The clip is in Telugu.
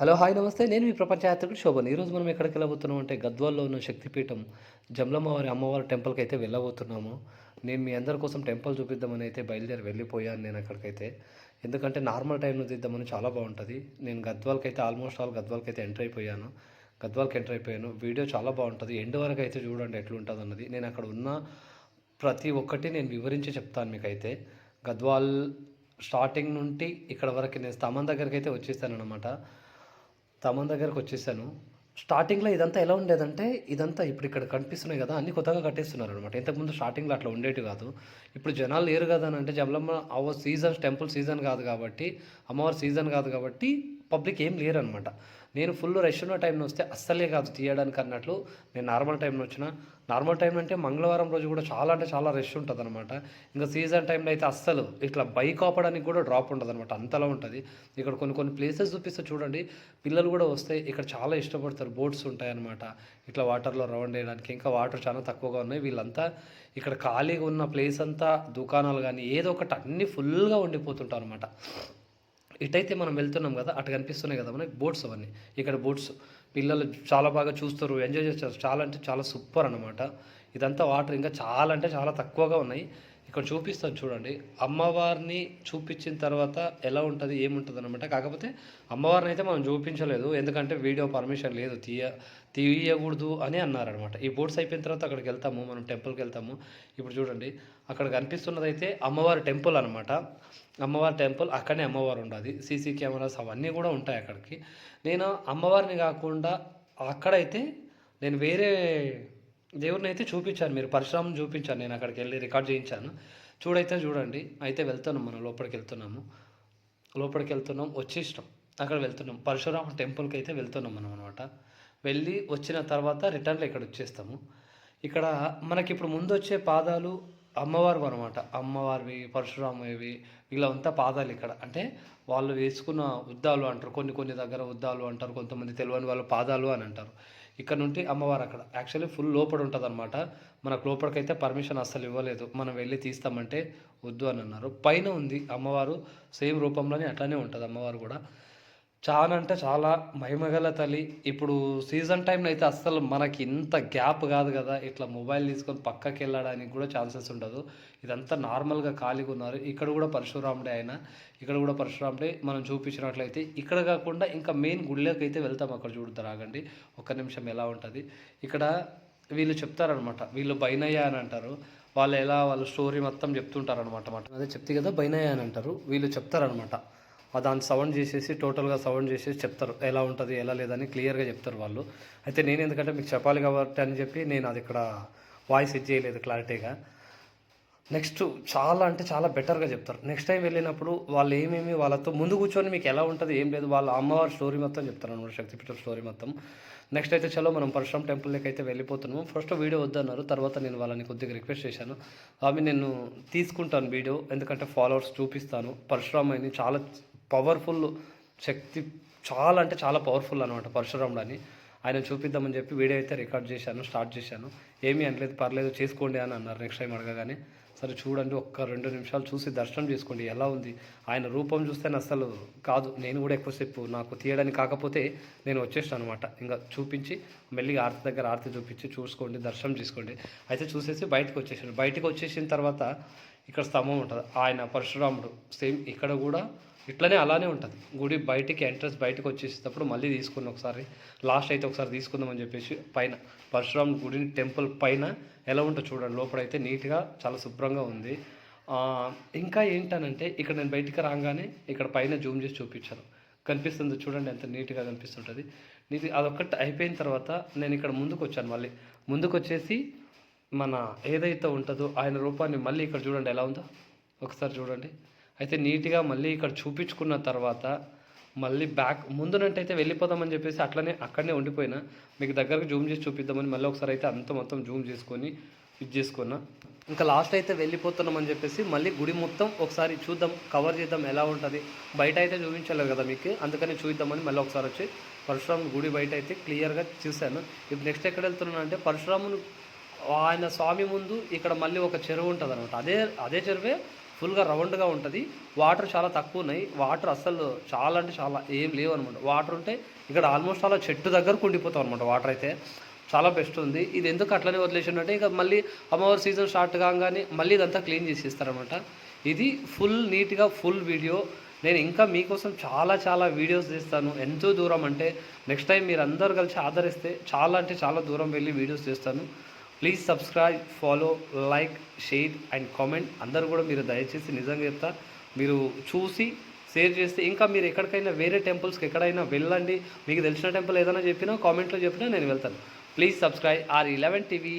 హలో హాయ్ నమస్తే. నేను మీ ప్రపంచ యాత్రికుడు శోభన్. ఈరోజు మనం ఎక్కడికి వెళ్ళబోతున్నాం అంటే గద్వాల్లో ఉన్న శక్తిపీఠం జమ్లమ్మవారి అమ్మవారి టెంపుల్కి అయితే వెళ్ళబోతున్నాము. నేను మీ అందరి కోసం టెంపుల్ చూపిద్దామని అయితే బయలుదేరి వెళ్ళిపోయాను నేను అక్కడికైతే. ఎందుకంటే నార్మల్ టైంలో తీద్దామని చాలా బాగుంటుంది. నేను గద్వాల్కి అయితే ఆల్మోస్ట్ ఆల్ గద్వాల్కి అయితే ఎంటర్ అయిపోయాను. గద్వాల్కి ఎంటర్ అయిపోయాను. వీడియో చాలా బాగుంటుంది. ఎండ్ వరకు అయితే చూడండి ఎట్లుంటుంది అన్నది నేను అక్కడ ఉన్న ప్రతి ఒక్కటి నేను వివరించి చెప్తాను మీకైతే. గద్వాల్ స్టార్టింగ్ నుండి ఇక్కడ వరకు నేను స్తంభం దగ్గరికి అయితే వచ్చేసాను తమన్ దగ్గరకు వచ్చేసాను. స్టార్టింగ్లో ఇదంతా ఎలా ఉండేదంటే ఇదంతా ఇప్పుడు ఇక్కడ కనిపిస్తున్నాయి కదా అన్ని కొత్తగా కట్టేస్తున్నారు అనమాట ఇంతకుముందు స్టార్టింగ్లో అట్లా ఉండేవి కాదు. ఇప్పుడు జనాలు లేరు కదా అని అంటే జబలమ్మ అవ సీజన్ టెంపుల్ సీజన్ కాదు కాబట్టి అమ్మవారి సీజన్ కాదు కాబట్టి పబ్లిక్ ఏం లేరు అనమాట నేను ఫుల్ రష్ ఉన్న టైంలో వస్తే అస్సలే కాదు తీయడానికి అన్నట్లు నేను నార్మల్ టైంలో వచ్చిన. నార్మల్ టైం అంటే మంగళవారం రోజు కూడా చాలా అంటే చాలా రష్ ఉంటుంది అనమాట ఇంకా సీజన్ టైంలో అయితే అస్సలు ఇట్లా బైక్ ఆపడానికి కూడా డ్రాప్ ఉంటుంది అనమాట అంతలా ఉంటుంది. ఇక్కడ కొన్ని కొన్ని ప్లేసెస్ చూపిస్తే చూడండి పిల్లలు కూడా వస్తే ఇక్కడ చాలా ఇష్టపడతారు. బోట్స్ ఉంటాయన్నమాట. ఇట్లా వాటర్లో రౌండ్ వేయడానికి. ఇంకా వాటర్ చాలా తక్కువగా ఉన్నాయి. వీళ్ళంతా ఇక్కడ ఖాళీగా ఉన్న ప్లేస్ అంతా దుకాణాలు కానీ ఏదో ఒకటి అన్నీ ఫుల్గా ఉండిపోతుంటారు అనమాట ఇటైతే మనం వెళ్తున్నాం కదా అటు కనిపిస్తున్నాయి కదా మనకి బోట్స్ అవన్నీ. ఇక్కడ బోట్స్ పిల్లలు చాలా బాగా చూస్తారు ఎంజాయ్ చేస్తారు. చాలా అంటే చాలా సూపర్ అనమాట ఇదంతా వాటర్ ఇంకా చాలా అంటే చాలా తక్కువగా ఉన్నాయి. ఇక్కడ చూపిస్తాను చూడండి. అమ్మవారిని చూపించిన తర్వాత ఎలా ఉంటుంది ఏముంటుంది అనమాట కాకపోతే అమ్మవారిని అయితే మనం చూపించలేదు. ఎందుకంటే వీడియో పర్మిషన్ లేదు. తీయ తీయకూడదు అని అన్నారనమాట ఈ బోట్స్ అయిపోయిన తర్వాత అక్కడికి వెళ్తాము. మనం టెంపుల్కి వెళ్తాము. ఇప్పుడు చూడండి. అక్కడ కనిపిస్తున్నదైతే అమ్మవారి టెంపుల్ అనమాట అమ్మవారి టెంపుల్ అక్కడనే అమ్మవారు ఉండదు సీసీ కెమెరాస్ అవన్నీ కూడా ఉంటాయి అక్కడికి. నేను అమ్మవారిని కాకుండా అక్కడైతే నేను వేరే దేవుడిని అయితే చూపించాను మీరు పరశురామం చూపించాను నేను అక్కడికి వెళ్ళి రికార్డ్ చేయించాను. చూడైతే చూడండి అయితే వెళ్తున్నాం మనం లోపలికి వెళ్తున్నాము. లోపలికి వెళ్తున్నాం వచ్చేసినాం. అక్కడ వెళ్తున్నాం. పరశురామ టెంపుల్కి అయితే వెళ్తున్నాం మనం అనమాట వెళ్ళి వచ్చిన తర్వాత రిటర్న్లో ఇక్కడ వచ్చేస్తాము. ఇక్కడ మనకి ఇప్పుడు ముందు వచ్చే పాదాలు అమ్మవారు అనమాట అమ్మవారివి పరశురామవి వీళ్ళంతా పాదాలు ఇక్కడ. అంటే వాళ్ళు వేసుకున్న ఉద్దాలు అంటారు. కొన్ని కొన్ని దగ్గర ఉద్దాలు అంటారు. కొంతమంది తెలియని వాళ్ళు పాదాలు అని అంటారు. ఇక్కడ నుండి అమ్మవారు అక్కడ. యాక్చువల్లీ ఫుల్ లోపల ఉంటుంది అనమాట మనకు లోపలికైతే పర్మిషన్ అస్సలు ఇవ్వలేదు. మనం వెళ్ళి తీస్తామంటే వద్దు అని అన్నారు. పైన ఉంది అమ్మవారు. సేమ్ రూపంలోనే అట్లానే ఉంటుంది అమ్మవారు కూడా. చాలా అంటే చాలా మహిమగల తల్లి. ఇప్పుడు సీజన్ టైంలో అయితే అస్సలు మనకి ఇంత గ్యాప్ కాదు కదా. ఇట్లా మొబైల్ తీసుకొని పక్కకి వెళ్ళడానికి కూడా ఛాన్సెస్ ఉండదు. ఇదంతా నార్మల్గా ఖాళీగా ఉన్నారు. ఇక్కడ కూడా పరశురాముడే ఆయన ఇక్కడ కూడా పరశురాముడే మనం చూపించినట్లయితే ఇక్కడ కాకుండా ఇంకా మెయిన్ గుళ్ళకి అయితే వెళ్తాం అక్కడ చూడతారు ఆగండి ఒక్క నిమిషం ఎలా ఉంటుంది? ఇక్కడ వీళ్ళు చెప్తారనమాట వీళ్ళు బైనయ్య అని అంటారు. వాళ్ళు ఎలా వాళ్ళ స్టోరీ మొత్తం చెప్తుంటారు అనమాట అదే చెప్తే కదా బైనయ్య అని అంటారు. వీళ్ళు చెప్తారనమాట దాన్ని సౌండ్ చేసేసి టోటల్గా సౌండ్ చేసేసి చెప్తారు. ఎలా ఉంటుంది ఎలా లేదని క్లియర్గా చెప్తారు వాళ్ళు. అయితే నేను ఎందుకంటే మీకు చెప్పాలి కాబట్టి అని చెప్పి నేను అది ఇక్కడ వాయిస్ ఇది చేయలేదు క్లారిటీగా నెక్స్ట్ చాలా అంటే చాలా బెటర్గా చెప్తారు. నెక్స్ట్ టైం వెళ్ళినప్పుడు వాళ్ళు ఏమేమి వాళ్ళతో ముందు కూర్చొని మీకు ఎలా ఉంటుంది ఏం లేదు వాళ్ళ అమ్మవారి స్టోరీ మొత్తం చెప్తారు అనమాట శక్తిపీఠ స్టోరీ మొత్తం. నెక్స్ట్ అయితే చలో మనం పరశురామ్ టెంపుల్కి అయితే వెళ్ళిపోతున్నాము. ఫస్ట్ వీడియో వద్దన్నారు తర్వాత నేను వాళ్ళని కొద్దిగా రిక్వెస్ట్ చేశాను. అవి నేను తీసుకుంటాను వీడియో ఎందుకంటే ఫాలోవర్స్ చూపిస్తాను. పరశురామ్ అని చాలా పవర్ఫుల్ శక్తి చాలా అంటే చాలా పవర్ఫుల్ అనమాట పరశురాముడు అని. ఆయన చూపిద్దామని చెప్పి వీడియో అయితే రికార్డ్ చేశాను స్టార్ట్ చేశాను. ఏమీ అనలేదు పర్లేదు చేసుకోండి అని అన్నారు నెక్స్ట్ టైం అడగగానే. సరే చూడండి ఒక్క రెండు నిమిషాలు చూసి దర్శనం చేసుకోండి ఎలా ఉంది? ఆయన రూపం చూస్తే అసలు కాదు. నేను కూడా ఎక్కువసేపు నాకు తీయడానికి కాకపోతే నేను వచ్చేసాను అనమాట ఇంకా చూపించి మెల్లిగా ఆర్తి దగ్గర ఆర్తి చూపించి చూసుకోండి దర్శనం చేసుకోండి. అయితే చూసేసి బయటకు వచ్చేసాను బయటకు వచ్చేసిన తర్వాత ఇక్కడ స్తంభం ఉంటుంది. ఆయన పరశురాముడు సేమ్ ఇక్కడ కూడా ఇట్లనే అలానే ఉంటుంది. గుడి బయటికి ఎంట్రన్స్ బయటకు వచ్చేసేటప్పుడు మళ్ళీ తీసుకుని ఒకసారి లాస్ట్ అయితే ఒకసారి తీసుకుందామని చెప్పేసి పైన పరశురామ్ గుడి టెంపుల్ పైన ఎలా ఉంటుందో చూడండి. లోపలైతే నీట్గా చాలా శుభ్రంగా ఉంది. ఇంకా ఏంటనంటే ఇక్కడ నేను బయటికి రాగానే ఇక్కడ పైన జూమ్ చేసి చూపించాను. కనిపిస్తుంది చూడండి ఎంత నీట్గా కనిపిస్తుంటుంది. నీట్ అదొక్కటి అయిపోయిన తర్వాత నేను ఇక్కడ ముందుకు వచ్చాను మళ్ళీ. ముందుకు వచ్చేసి మన ఏదైతే ఉంటుందో ఆయన రూపాన్ని మళ్ళీ ఇక్కడ చూడండి ఎలా ఉందో. ఒకసారి చూడండి. అయితే నీట్గా మళ్ళీ ఇక్కడ చూపించుకున్న తర్వాత మళ్ళీ బ్యాక్ ముందునంటైతే వెళ్ళిపోదామని చెప్పేసి అట్లనే అక్కడనే ఉండిపోయినా. మీకు దగ్గరకు జూమ్ చేసి చూపిద్దామని మళ్ళీ ఒకసారి అయితే అంత మొత్తం జూమ్ చేసుకొని ఇది చేసుకున్నా. ఇంకా లాస్ట్ అయితే వెళ్ళిపోతున్నామని చెప్పేసి మళ్ళీ గుడి మొత్తం ఒకసారి చూద్దాం కవర్ చేద్దాం ఎలా ఉంటుంది. బయట అయితే చూపించలేదు కదా మీకు అందుకని చూద్దామని మళ్ళీ ఒకసారి వచ్చి పరశురాముని గుడి బయట అయితే క్లియర్గా చూశాను. ఇప్పుడు నెక్స్ట్ ఎక్కడ వెళ్తున్నాను అంటే పరశురాముని ఆయన స్వామి ముందు ఇక్కడ మళ్ళీ ఒక చెరువు ఉంటుంది అనమాట అదే అదే చెరువే ఫుల్గా రౌండ్గా ఉంటుంది. వాటర్ చాలా తక్కువ ఉన్నాయి. వాటర్ అస్సలు చాలా అంటే చాలా ఏం లేవు అనమాట వాటర్ ఉంటే ఇక్కడ ఆల్మోస్ట్ అలా చెట్టు దగ్గరకు ఉండిపోతాం అనమాట వాటర్ అయితే. చాలా బెస్ట్ ఉంది. ఇది ఎందుకు అట్లనే వదిలేసిందంటే ఇక మళ్ళీ అమ్మవారి సీజన్ స్టార్ట్ కాగానే మళ్ళీ ఇదంతా క్లీన్ చేసేస్తారనమాట ఇది ఫుల్ నీట్గా ఫుల్ వీడియో. నేను ఇంకా మీకోసం చాలా చాలా వీడియోస్ తీస్తాను ఎంతో దూరం అంటే నెక్స్ట్ టైం మీరు అందరు కలిసి ఆదరిస్తే చాలా అంటే చాలా దూరం వెళ్ళి వీడియోస్ చేస్తాను. Please subscribe follow like share and comment అందరూ కూడా మీరు దయచేసి నిజంగా చెప్తా. మీరు చూసి షేర్ చేస్తే ఇంకా మీరు ఎక్కడికైనా వేరే టెంపుల్స్కి ఎక్కడైనా వెళ్ళండి. మీకు తెలిసిన టెంపుల్ ఏదైనా చెప్పినా కామెంట్లో చెప్పినా నేను వెళ్తాను. Please subscribe R eleven TV